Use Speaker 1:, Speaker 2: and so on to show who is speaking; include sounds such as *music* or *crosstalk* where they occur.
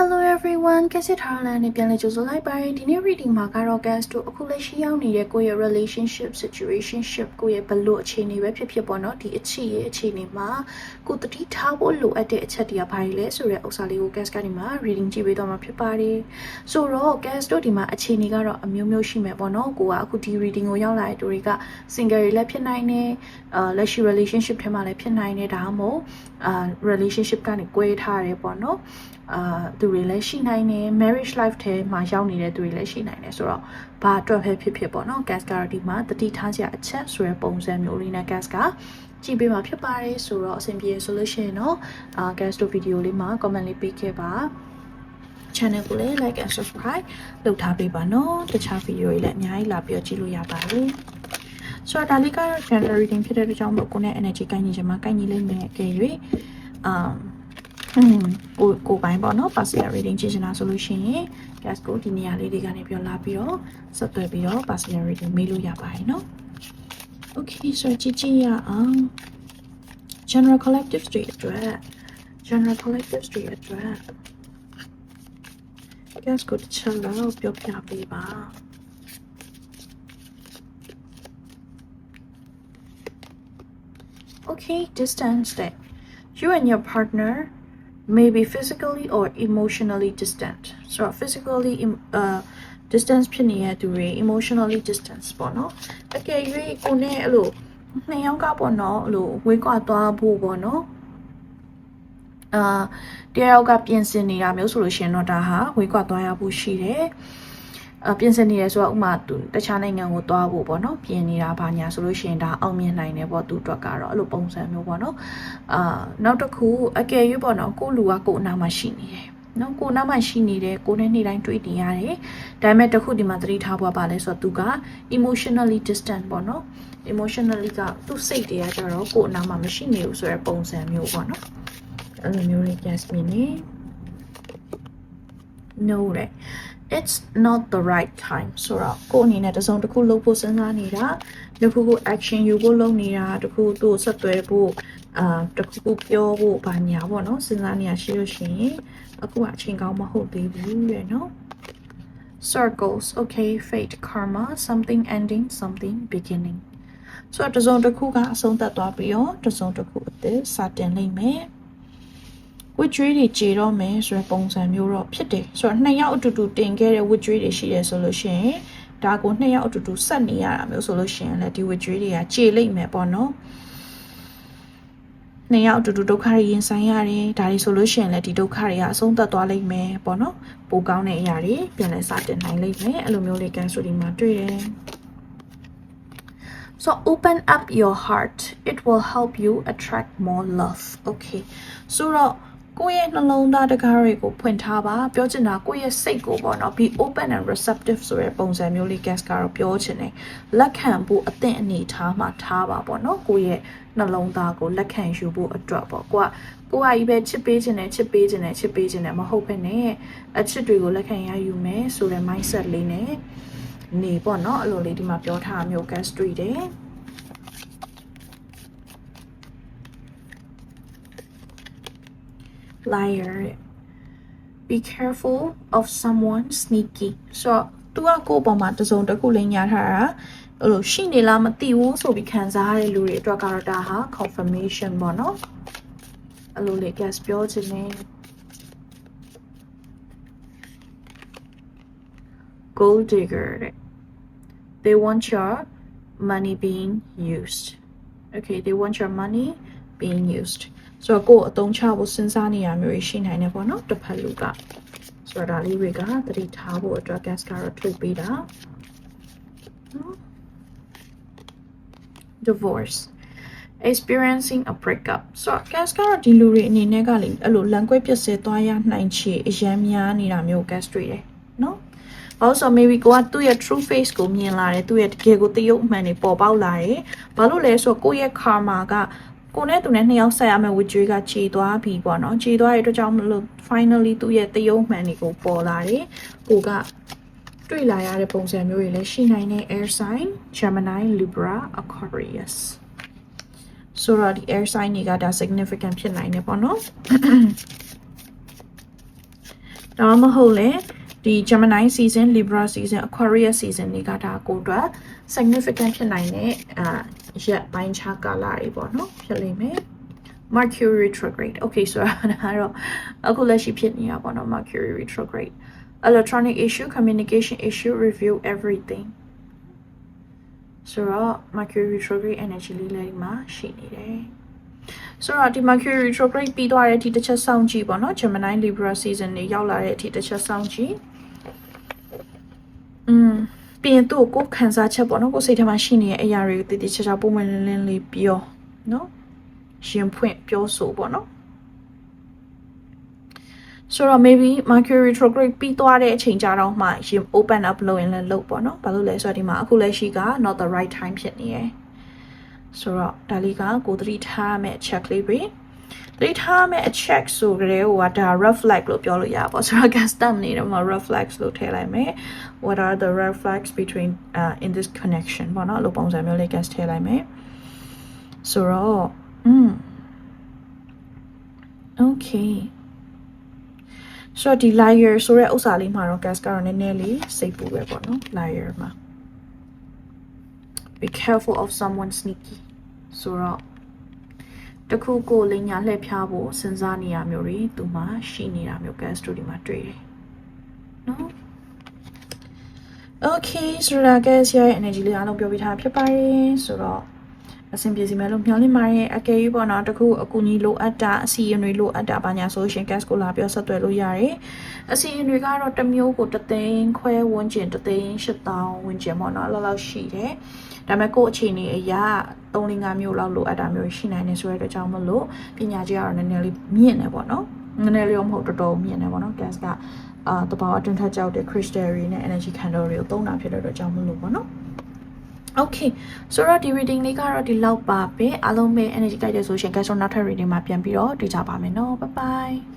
Speaker 1: Hello everyone ကစစ်ထားလာနေပြန်လဲကြိုဆိုလိုက်ပါတယ်ဒီနေ့ reading မှာကတော့ guest တို့အခုလက်ရှိရောက်နေတဲ့ကိုယ့်ရဲ့ relationship situationship ကိုယ့်ရဲ့ဘလို့အခြေအနေပဲဖြစ်ဖြစ်ပေါ့နော်ဒီအခြေရဲ့အခြေအနေမှာကိုယ်တတိထားဖို့လိုအပ်တဲ့အချက်တွေကဘာတွေလဲဆိုတဲ့ဥစ္စာလေးကို guest ကနေမှာ reading ကြည့်ပေးတော့မှာဖြစ်ပါတယ်ဆိုတော့ guest တို့ဒီမှာအခြေအနေကတော့အမျိုးမျိုးရှိမယ်ပေါ့နော်ကိုကအခုဒီ reading ကိုရောက်လာတဲ့သူတွေက single တွေလည်းဖြစ်နိုင်တယ်အာလက်ရှိ relationship ထဲမှာလည်းဖြစ်နိုင်တယ်ဒါမှမဟုတ်အာ relationship ကနေ꿰ထားရတယ်ပေါ့နော်အာသူတွေလည်းရှိနိုင်တယ် marriage life ထဲမှာရောက်နေတဲ့သူတွေလည်းရှိနိုင်တယ်ဆိုတော့ဘာအတွက်ပဲဖြစ်ဖြစ်ပေါ့နော် gas ကတော့ဒီမှာတတိထားစရာအချက်ဆိုရယ်ပုံစံမျိုးလေးနဲ့ gas ကကြည့်ပေးမှာဖြစ်ပါတယ်ဆိုတော့အဆင်ပြေဆိုလို့ရှိရင်တော့အာ gas တို့ဗီဒီယိုလေးမှာ comment လေးပေးခဲ့ပါ channel ကိုလည်း like and subscribe လုပ်ထားပေးပါနော်တခြားဗီဒီယိုတွေလည်းအများကြီးလာပြီးတော့ကြည့်လို့ရပါတယ်ဆိုတော့ဒါလေးကတော့ gender reading ဖြစ်တဲ့အတွက်ကြောင့်မို့ကိုနဲ့ energy ကိုင်းညီချင်မှာကိုင်းညီလိမ့်မယ်အကယ်၍အမ်อืม ကိုကိုပိုင်းပေါ့နော် personal reading ကြည့်ချင်တာဆိုလို့ရှိရင် gas ကိုဒီနေရာလေးတွေကနေပြောလာပြီးတော့ဆက်သွယ်ပြီးတော့ personal reading မေးလို့ရပါတယ်နော် okay ဆိုတော့ကြည့်ကြည့်ရအောင် general collective street အတွက် general collective street အတွက် gas ကိုတစ်ချက်လောက်ပြောပြပေးပါ Okay, distance that you and your partner may be physically or emotionally distant. So physically im- uh distance ဖြစ်နေတဲ့သူတွေ emotionally distance ပေါ့နော်။အကယ်၍ကိုနဲ့အဲ့လိုနှစ်ယောက်ကပေါ့နော်အဲ့လိုဝေးကွာသွားဖို့ပေါ့နော်။အာတယောက်ကပြင်ဆင်နေတာမျိုးဆိုလို့ရှိရင်တော့ဒါဟာဝေးကွာသွားရဖို့ရှိတယ်။အ ပြင်ဆင်နေရဲဆိုတော့ဥမာသူတခြားနိုင်ငံကိုသွားဖို့ပေါ့နော်ပြင်နေတာဘာညာဆိုလို့ရှိရင်ဒါအောင်မြင်နိုင်တယ်ပေါ့သူအတွက်ကတော့အဲ့လိုပုံစံမျိုးပေါ့နော်အာနောက်တစ်ခုအကယ်၍ပေါ့နော်ကိုလူကကိုအနာမှာရှိနေတယ်နော်ကိုနားမှာရှိနေတယ်ကိုနဲ့နေ့တိုင်းတွေ့နေရတယ်ဒါပေမဲ့တစ်ခုဒီမှာသတိထားဖို့ပါလဲဆိုတော့သူက emotionally distant ပေါ့နော် emotionally ကသူ့စိတ်တွေကကြတော့ကိုအနားမှာမရှိနေဘူးဆိုတဲ့ပုံစံမျိုးပေါ့နော်အဲ့လိုမျိုးလေး Jasmine နေ no တဲ့ it's not the right time ဆိုတော့ကိုအနေနဲ့တစုံတစ်ခုလုပ်ဖို့စဉ်းစားနေတာတစ်ခုခု action ယူဖို့လုပ်နေတာတစ်ခုသူ့ကိုဆက်သွယ်ဖို့အာတစ်ခုခုပြောဖို့ဘာညာပေါ့နော်စဉ်းစားနေရရှိလို့ရှိရင်အခုကအချိန်ကောင်းမဟုတ်သေးဘူးရဲ့နော် circles okay fate karma something ending something beginning ဆိုတော့တစုံတစ်ခုကအဆုံးသတ်သွားပြီးတော့တစုံတစ်ခုအသစ်စတင်နိုင်မယ် ဝစ်ကြွေးတွေကြေတော့မယ်ဆိုတဲ့ပုံစံမျိုးတော့ဖြစ်တယ်ဆိုတော့နှစ်ယောက်အတူတူတင်ခဲ့တဲ့ဝစ်ကြွေးတွေရှိတယ်ဆိုလို့ရှိရင်ဒါကိုနှစ်ယောက်အတူတူဆက်နေရတာမျိုးဆိုလို့ရှိရင်လည်းဒီဝစ်ကြွေးတွေကကြေလိမ့်မယ်ပေါ့နော်နှစ်ယောက်အတူတူဒုက္ခတွေရင်ဆိုင်ရတယ်ဒါတွေဆိုလို့ရှိရင်လည်းဒီဒုက္ခတွေကအဆုံးသတ်သွားလိမ့်မယ်ပေါ့နော်ပိုကောင်းတဲ့အရာတွေပြန်လဲစတင်နိုင်လိမ့်မယ်အဲ့လိုမျိုးလေးကန်ဆိုဒီမှာတွေ့တယ် So open up your heart. It will help you attract more love. Okay. ဆိုတော့ ကိုယ့်ရဲ့နှလုံးသားတကားတွေကိုဖွင့်ထားပါပြောချင်တာကိုယ့်ရဲ့စိတ်ကိုပေါ့နော် be open and receptive ဆိုတဲ့ပုံစံမျိုးလေး guest ကတော့ပြောချင်တယ်လက်ခံဖို့အသင့်အနေထားမှာထားပါပေါ့နော်ကိုယ့်ရဲ့နှလုံးသားကိုလက်ခံယူဖို့အတွက်ပေါ့ကိုကကိုကကြီးပဲချစ်ပေးခြင်းနဲ့ချစ်ပေးခြင်းနဲ့ချစ်ပေးခြင်းနဲ့မဟုတ်ဘဲနဲ့အချစ်တွေကိုလက်ခံရယူမယ်ဆိုတဲ့ mindset လေးနဲ့နေပေါ့နော်အဲ့လိုလေးဒီမှာပြောထားမျိုး guest တွေ့တယ် liar be careful of someone sneaky ဆိုတော့ तू ကကိုယ့်ပေါ်မှာတစုံတစ်ခုလေးညာထားတာအဲ့လိုရှိနေလားမသိဘူးဆိုပြီးခံစားရတဲ့လူတွေအတွက်ကတော့ဒါဟာ confirmation ပေါ့နော်အဲ့လိုလေး guess ပြောချင်တယ် gold digger တဲ့ they want your money being used okay they want your money being used ဆိုတော့ကိုယ်အသုံးချဖို့စဉ်းစားနေရမျိုးရှိနိုင်တယ်ပေါ့နော်တစ်ဖက်လူကဆိုတော့ဒါလေးတွေကသတိထားဖို့အတွက် gas ကတော့ထုတ်ပေးတာနော် divorce experiencing a breakup ဆိုတော့ gas ကတော့ဒီလူတွေအနေနဲ့ကလေအဲ့လိုလန်ကွဲပြည့်စဲသွားရနိုင်ချေအရန်များနေတာမျိုး gas တွေ့တယ်နော် also maybe ကိုကသူ့ရဲ့ true face ကိုမြင်လာတယ်သူ့ရဲ့တကယ်ကိုတရုပ်မှန်တွေပေါ်ပေါက်လာတယ်ဘာလို့လဲဆိုတော့ကိုယ့်ရဲ့ karma က ကိုနဲ့သူနဲ့နှစ်ယောက်ဆက်ရမယ့်ဝစ်ကြွေးကခြေသွားပြီပေါ့နော်ခြေသွားတဲ့အတွက်ကြောင့်မလို့ finally သူ့ရဲ့တရုပ်မှန်တွေကိုပေါ်လာတယ်ကိုကတွေ့လာရတဲ့ပုံစံမျိုးတွေလည်းရှိနိုင်တဲ့ air sign Gemini Libra Aquarius ဆိုတော့ဒီ air sign တွေကဒါ significant ဖြစ်နိုင်တယ်ပေါ့နော်ဒါမှမဟုတ်လေ ဒီ Gemini season Libra season Aquarius season တွေကဒါကိုအတွက် significant ဖြစ်နိုင်တဲ့အာရက်ပိုင်းခြားကာလတွေပေါ့နော်ဖြစ်လိမ့်မယ် Mercury retrograde okay ဆိုတာဒါတော့အခုလက်ရှိဖြစ်နေတာပေါ့နော် Mercury retrograde electronic issue communication issue review everything ဆိုတော့ Mercury retrograde energy လေးလေးမှာရှိနေတယ်ဆိုတော့ဒီ Mercury retrograde ပြီးသွားတဲ့အထိတစ်ချက်စောင့်ကြည့်ပေါ့နော် Gemini Libra season တွေရောက်လာတဲ့အထိတစ်ချက်စောင့်ကြည့် อืมပြီးရင်သူ့ကိုကိုယ်ခံစားချက်ပေါ့နော်ကိုယ်စိတ်ထဲမှာရှိနေတဲ့အရာတွေကိုတည်တည်ချာချာပုံမှန်လင်းလင်းလေးပြောနော်ရှင်ဖွင့်ပြောဆိုပေါ့နော်ဆိုတော့ maybe Mercury retrograde ပြီးသွားတဲ့အချိန်ကြတော့မှရင် open up လုပ်ရင်လည်းလုပ်ပေါ့နော်ဘာလို့လဲဆိုတော့ဒီမှာအခုလက်ရှိက not the right time ဖြစ်နေရယ်ဆိုတော့ဒါလေးကကိုသတိထားမဲ့ check လေးပဲ သတိထားမဲ့ check ဆိုကြတဲ့ဟိုကဒါ red flag လို့ပြောလို့ရပါပေါ့ဆိုတော့ *laughs* gas stamp နေတော့မှ red flags လို့ထည့်လိုက်မယ် what are the red flags between uh in this connection ပေါ့နော်လို့ပုံစံမျိုးလေး gas ထည့်လိုက်မယ်ဆိုတော့ mm okay ဆိုတော့ဒီ liar ဆိုတဲ့ဥစ္စာလေးမှာတော့ gas ကတော့နည်းနည်းလေးစိတ်ပူပဲပေါ့နော် liar မှာ be careful of someone sneaky ဆိုတော့ တခုကိုလိညာလှည့်ဖျားဖို့စဉ်းစားနေရမျိုးတွေသူမှရှိနေတာမျိုး gas တို့ဒီမှာတွေ့တယ်နော် okay ဆိုတော့ gas ရဲ့ energy လေးအားလုံးပြောပြထားဖြစ်ပါတယ်ဆိုတော့ အဆင်ပြေစီမယ်လို့မျှော်လင့်ပါတယ်အကယ်၍ပေါ့နော်တခုအကူကြီးလိုအပ်တာအစီရင်တွေလိုအပ်တာဘာညာဆိုရှင် gas ကိုလာပြောဆက်သွယ်လို့ရတယ်အစီရင်တွေကတော့တစ်မျိုးကိုတသိန်းခွဲဝန်းကျင်တသိန်း8000ဝန်းကျင်ပေါ့နော်လောက်လောက်ရှိတယ်ဒါပေမဲ့ကိုယ့်အခြေအနေအရာ3-5မျိုးလောက်လိုအပ်တာမျိုးရှိနိုင်နေဆိုတဲ့အတွက်ကြောင့်မလို့ပညာကြီးကတော့နည်းနည်းလေးမြင့်နေပေါ့နော်နည်းနည်းလေးတော့မဟုတ်တော်တော်မြင့်နေပေါ့နော် gas ကအာတဘာအတွင်းထက်ကြောက်တဲ့ crystal တွေနဲ့ energy candle တွေကိုသုံးတာဖြစ်တဲ့အတွက်ကြောင့်မလို့ပေါ့နော် Okay ဆိုတော့ဒီ reading လေးကတော့ဒီလောက်ပါပဲအားလုံးပဲ energy ကြိုက်တဲ့ဆိုရှင် guys နောက်ထပ် reading မှာပြန်ပြီးတော့တွေ့ကြပါမယ်နော် bye bye